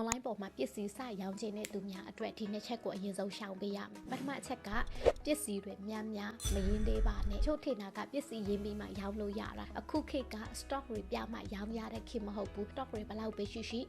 online ပေါ်မှာပစ္စည်းစရောင်းခြင်းတဲ့သူများအတွက်ဒီနှစ်ချက်ကိုအရင်ဆုံးရှောင်ပေးရမယ်ပထမအချက်ကပစ္စည်းတွေများများမရင်းသေးပါနဲ့ချို့ထေနာကပစ္စည်းရင်းပြီးမှရောင်းလို့ရတာအခုခေတ်က stock တွေပြမှရောင်းရတဲ့ခေတ်မဟုတ်ဘူး stock တွေဘယ်လောက်ပဲရှိရှိ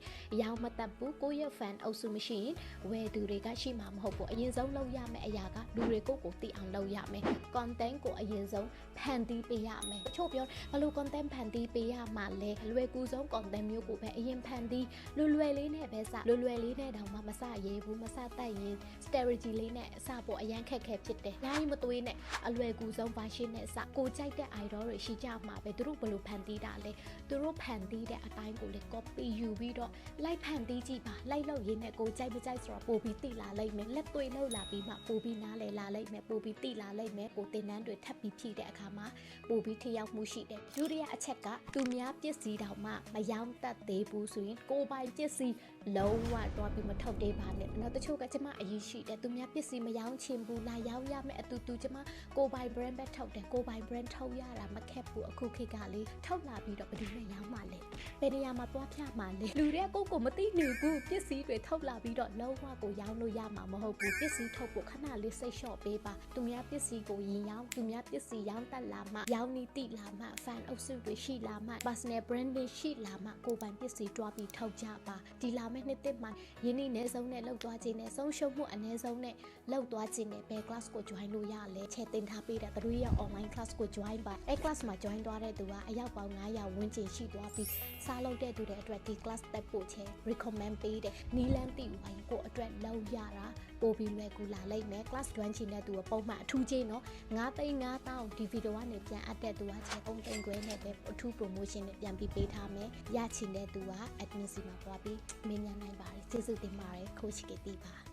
ရောင်းမတတ်ဘူးကိုယ့်ရဲ့ fan အုပ်စုမရှိရင်ဝယ်သူတွေကရှိမှာမဟုတ်ဘူးအရင်ဆုံးလုပ်ရမယ့်အရာကလူတွေကိုကိုယ်သိအောင်လုပ်ရမယ် content ကိုအရင်ဆုံးဖန်တီးပေးရမယ်ချို့ပြောဘယ်လို content ဖန်တီးပေးရမှာလဲလွယ်ကူဆုံး content မျိုးကိုပဲအရင်ဖန်တီးလွယ်လွယ်လေးနဲ့ပဲစလွယ်လွယ်လေးနဲ့တောင်မှမစရဲဘူးမစတတ်ရင် strategy လေးနဲ့အစပေါ်အရန်ခက်ခဲဖြစ်တယ်။ညာကြီးမသွေးနဲ့အလွယ်ကူဆုံး version နဲ့စကိုကြိုက်တဲ့ idol တွေရှိကြမှာပဲသူတို့ဘယ်လိုဖန်တီးတာလဲသူတို့ဖန်တီးတဲ့အတိုင်းကိုလေ copy ယူပြီးတော့ like ဖန်တီးကြည့်ပါလိုက်လို့ရင်းနဲ့ကိုကြိုက်မကြိုက်ဆိုတော့ပို့ပြီးသိလာလိမ့်မယ်လက်သွေးလောက်လာပြီးမှပို့ပြီးနားလဲလာလိမ့်မယ်ပို့ပြီးသိလာလိမ့်မယ်ကိုတင်တန်းတွေထပ်ပြီးဖြည့်တဲ့အခါမှာပို့ပြီးထိရောက်မှုရှိတယ်ဒုတိယအချက်ကသူများပစ္စည်းတောင်မှမယောင်းတတ်သေးဘူးဆိုရင်ကိုယ်ပိုင်ပစ္စည်းလုံးဝတော့ပြီးမထုတ်သေးပါနဲ့နောက်တချို့ကကျမအရေးရှိတယ်သူများပစ္စည်းမယောင်းချင်ဘူးလာယောင်းရမယ်အတူတူကျမကိုယ်ပိုင် brand ပဲထုတ်တယ်ကိုယ်ပိုင် brand ထုတ်ရတာမခက်ဘူးအခုခေတ်ကလေထုတ်လာပြီးတော့ဘယ်သူနဲ့ရောင်းမှလဲဘယ်နေရာမှာသွားဖြတ်မှလဲလူတွေကကိုယ့်ကိုမသိနေဘူးပစ္စည်းတွေထုတ်လာပြီးတော့လုံးဝကိုရောင်းလို့ရမှာမဟုတ်ဘူးပစ္စည်းထုတ်ဖို့ခဏလေးစိတ်လျှော့ပေးပါသူများပစ္စည်းကိုရင်ရောင်းသူများပစ္စည်းရောင်းတတ်လာမှရောင်းနေတိလာမှ fan အုပ်စုတွေရှိလာမှ personal branding ရှိလာမှကိုယ်ပိုင်ပစ္စည်းတွားပြီးထုတ်ကြပါဒီလာမယ့်နှစ်တစ်မှာယင်းနေနေဆုံးနဲ့လောက်သွားခြင်းနဲ့ဆုံးရှုံးမှုအနည်းဆုံးနဲ့လောက်သွားခြင်းနဲ့ဘယ် class ကို join လို့ရလဲချဲတင်ထားပေးတဲ့3ရက် online class ကို join ပါအဲ class မှာ join သွားတဲ့သူကအယောက်ပေါင်း900ဝန်းကျင်ရှိသွားပြီးစားလုပ်တဲ့သူတွေအတွက်ဒီ class တက်ဖို့ချဲ recommend ပေးတယ်နီလန်းတီဝိုင်း ကိုအတွက်လောက်ရတာပို့ပြီးလွယ်ကူလာလိမ့်မယ် class join ချင်တဲ့သူကပုံမှန်အထူးချင်းနော်9သိန်း9000ဒီဗီဒီယိုကနေပြန်အပ်တဲ့သူကချဲပုံသိန်းခွဲနဲ့ပဲအထူး promotion နဲ့ပြန်ပြီးပေးထားမယ်ရချင်တဲ့သူက admin စီမှာပွားပြီးမင်းညာနိုင်ပါတယ်ကျေးဇူးတင်ပါတယ် coach ကေတီပါ